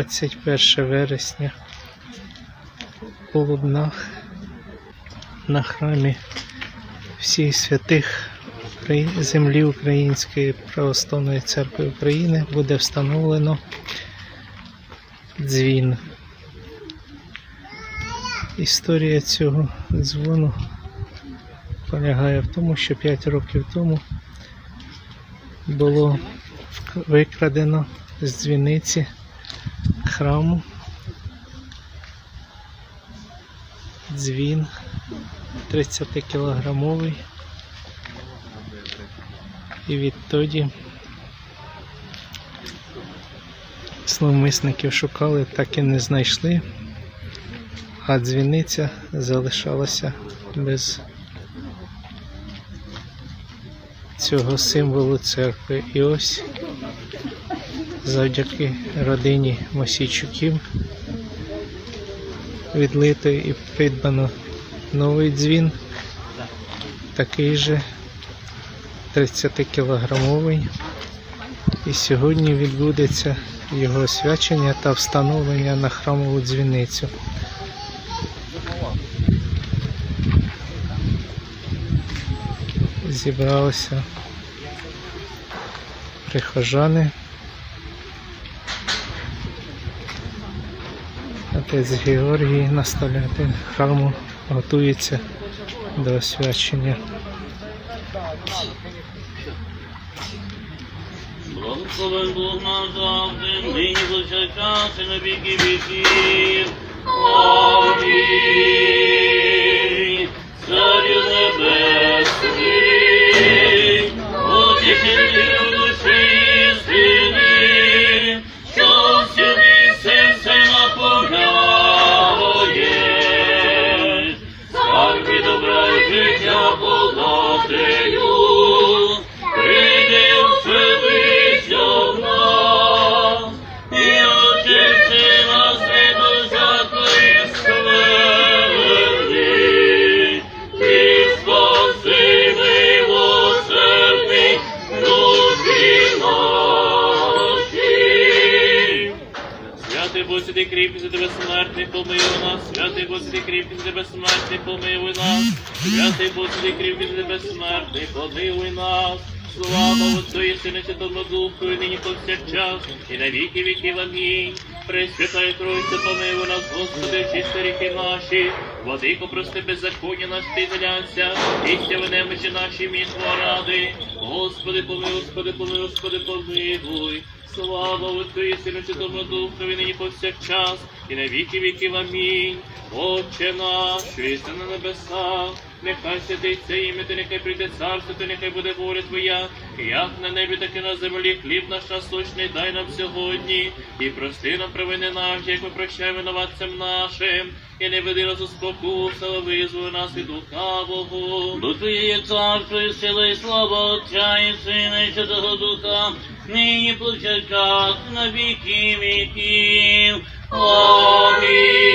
21 вересня у Лубнах на храмі всіх святих землі Української православної церкви України буде встановлено дзвін. Історія цього дзвону полягає в тому, що 5 років тому було викрадено з дзвіниці храму дзвін 30-кілограмовий. І відтоді зловмисників шукали, так і не знайшли, а дзвіниця залишалася без цього символу церкви. І ось завдяки родині Мосійчуків відлито і придбано новий дзвін, такий же 30-кілограмовий. І сьогодні відбудеться його освячення та встановлення на храмову дзвіницю. Зібралися прихожани. Отець Георгій, наставляти храму, готується до освячення. Благословен Бог наш завжди, нині повсякчас і на віки віків. Амінь. Царю небесний, Святий кріпкий, за тебе смертний, помилуй нас. Святий святий кріпкий, за тебе смертний, помилуй нас. Святий святий кріпкий, за тебе смертний, помилуй нас. Слава Отцю і Сину, Святому Духу, і нині повсякчас, і на віки віків. Амінь. Пресвятая Тройця, помилуй нас, Господи, чисти ріки наші, владико, прости беззаконня наш ти зглянься, істя в немочі наші мій ради. Господи, помилуй, Господи, помилуй, Господи, помилуй. Слава Отцю і Сину, Святому Духові, нині повсякчас, і на віки віків. Амінь. Отче наш, вісти на небесах, нехай святиться ім'я, нехай прийде царство, Ти, нехай буде воля Твоя, як на небі, так і на землі. Хліб наш насущний дай нам сьогодні, і прости нам провини наші, як ми прощаємо винуватцям нашим, і не веди нас у спокусу, але визволи нас від лукавого. Бо Твоє царство, і сила, і слава Отця, і Сина, і Святого Духа, нині повсякчас, на віки віків. Амінь.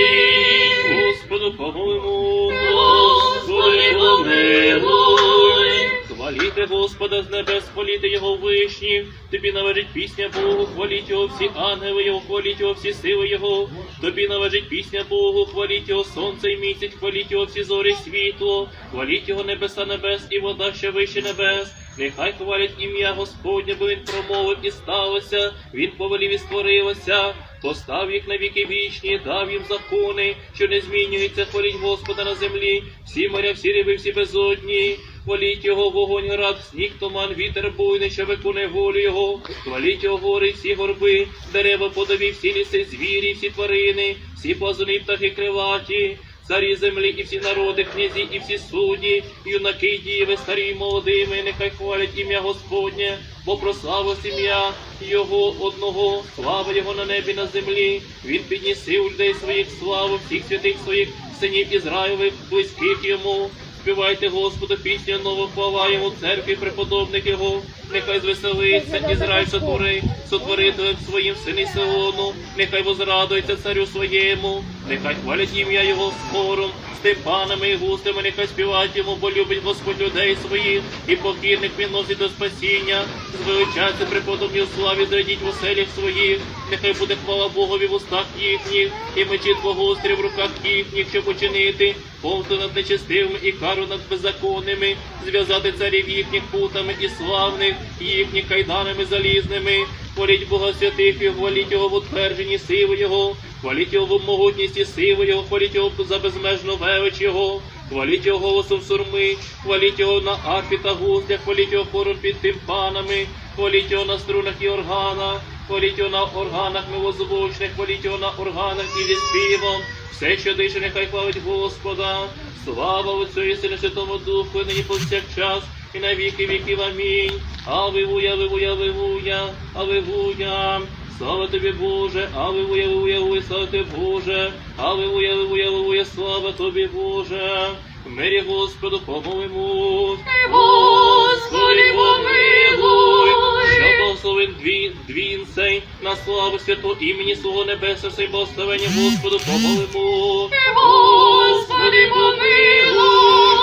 Господу помилуємо. Господи помилуй. Хваліте Господа з небес, хваліте Його вишніх. Тобі належить пісня Богу, хваліть Його всі ангели Його, хваліть Його всі сили Його. Тобі належить пісня Богу, хваліть Його сонце і місяць, хваліть Його всі зорі світло, хваліть Його небеса небес і вода, що вище небес. Нехай хвалять ім'я Господнє, бо він промовив і сталося, він повелів і створилося. Постав їх на віки вічні, дав їм закони, що не змінюються, хваліть Господа на землі, всі моря, всі риби, всі безодні. Хваліть його вогонь, град, сніг, туман, вітер буйний, що виконує волю його. Хваліть його гори, всі горби, дерева подові, всі ліси, звірі, всі тварини, всі пазуни, птахи криваті. Царі землі і всі народи, князі і всі судді, юнаки, діви, старі молодими, нехай хвалять ім'я Господнє, бо прославив ім'я Його одного, слава Його на небі, на землі. Він піднісив людей своїх славу, всіх святих своїх синів Ізраїлевих, близьких йому. Співайте Господу пісню нову, хвала йому церкві преподобних його. Нехай звеселиться Ізраїль сотвори, сотворителем своїм сини Сиону, нехай возрадується царю своєму, нехай хвалять ім'я його спором, тим панами і густими, нехай співають йому, бо любить Господь людей своїх, і покірних він носить до спасіння. Звеличаться преподобні у славі, зрадіть в оселях своїх, нехай буде хвала Богові в устах їхніх, і мечі твого в руках їхніх, щоб учинити помсту над нечестивими і кару над беззаконними, зв'язати царів їхніх путами і славних, їхніх кайданами залізними. Хваліть Бога святих і хваліть його в утвердженні сили Його, хваліть його в могутності сили Його, хваліть його за безмежну велич Його, хваліть його голосом сурми, хваліть його на арфі та гуслях, хваліть його хором під тимпанами, хваліть його на струнах і органах, хваліть його на органах милозвучних, хваліть його на органах і зі співом. Все, що дише, нехай хвалить Господа. Слава Отцю і Сину Святому Духу, і нині повсякчас, і на віки віків. Амінь. Аллилуйя, аллилуйя, аллилуйя, аллилуйя. Слава тобі, Боже, аллилуйя, аллилуйя, аллилуйя, слава тобі, Боже, аллилуйя, аллилуйя, аллилуйя, слава тобі, Боже. В мирі Господу помолимо. Господи, помилуй. Що благословен двін, двін цей на славу святого імені свого небесного сей благословення Господу помолимо. Господи, помилуй.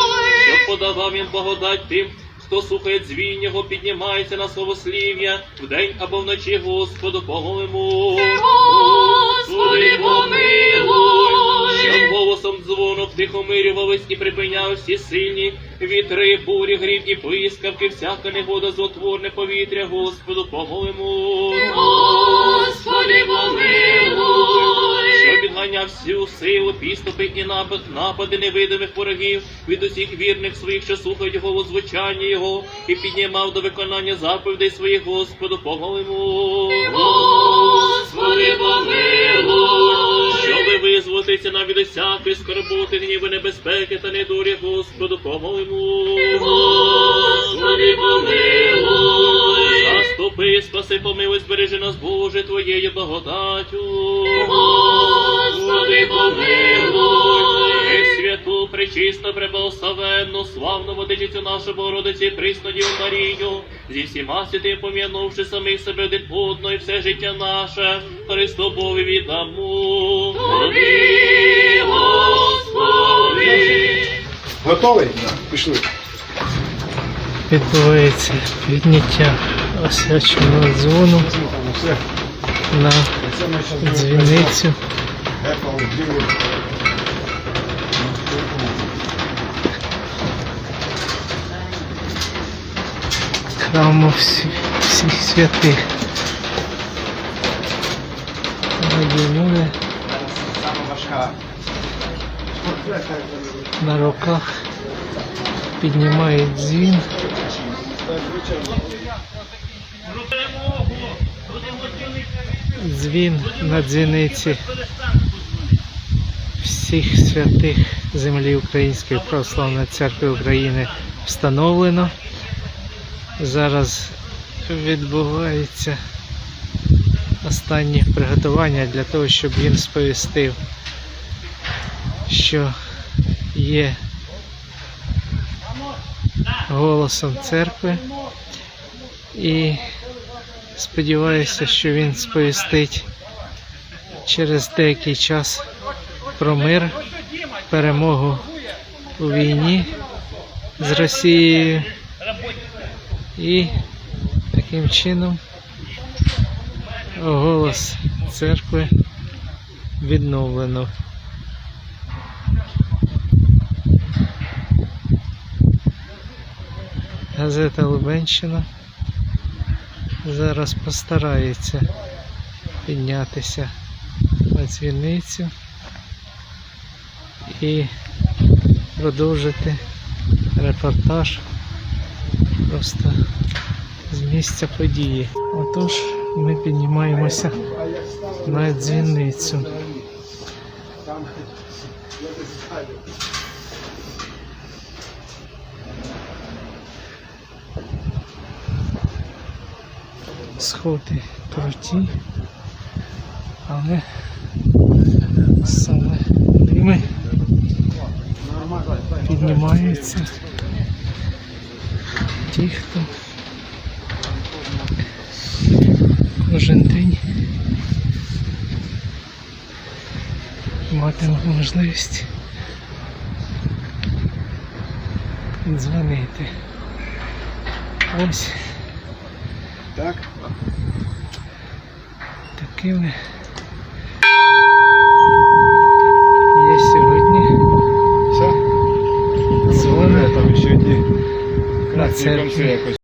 Щоб подавав він благодать тим, хто слухає дзвін його, піднімається на словослів'я, вдень або вночі Господу помолимо. Господи, помилуй. Щоб голосом дзвону втихомирювались і припиняли всі сильні вітри, бурі, грім і блискавки, всяка негода злотворне повітря, Господу помолимо. Господи, помилуй. Що всю силу, підступи і напад, напади невидимих ворогів від усіх вірних своїх, що слухають голос звучання Його, і піднімав до виконання заповідей своїх, Господу помолимо. Господи, помилуй. Щоби визволитися нам від усякої скорботи, гніви, небезпеки та недорі, Господу помолимо. Господи, помилуй. Заступи, спаси, помилуй, збережи нас, Боже, Твоєю благодаттю. Господи, помилуй. Святу, пречисто, преблагословенну, славну водичицю нашу Богородиці, Приснодію Марію, зі всіма святим пом'янувши самих себе один і все життя наше, Христу Богу віддамо. Тобі, Господи. Готовий? Пішли. Відбувається підняття освяченого дзвону на дзвіницю. Apple, храму всі- всіх на руках, піднімають дзвін. Дзвін на дзвіниці всіх святих землі Української православної церкви України встановлено. Зараз відбувається останні приготування для того, щоб він сповістив, що є голосом церкви. І сподіваюся, що він сповістить через деякий час про мир, перемогу у війні з Росією. І таким чином голос церкви відновлено. Газета Лубенщина зараз постарається піднятися на дзвіницю і продовжити репортаж просто з місця події. Отож, ми піднімаємося на дзвіницю. Сходи круті, але піднімаються ті, хто кожен день матиме можливість дзвонити. Ось Так? такими Все? дзвони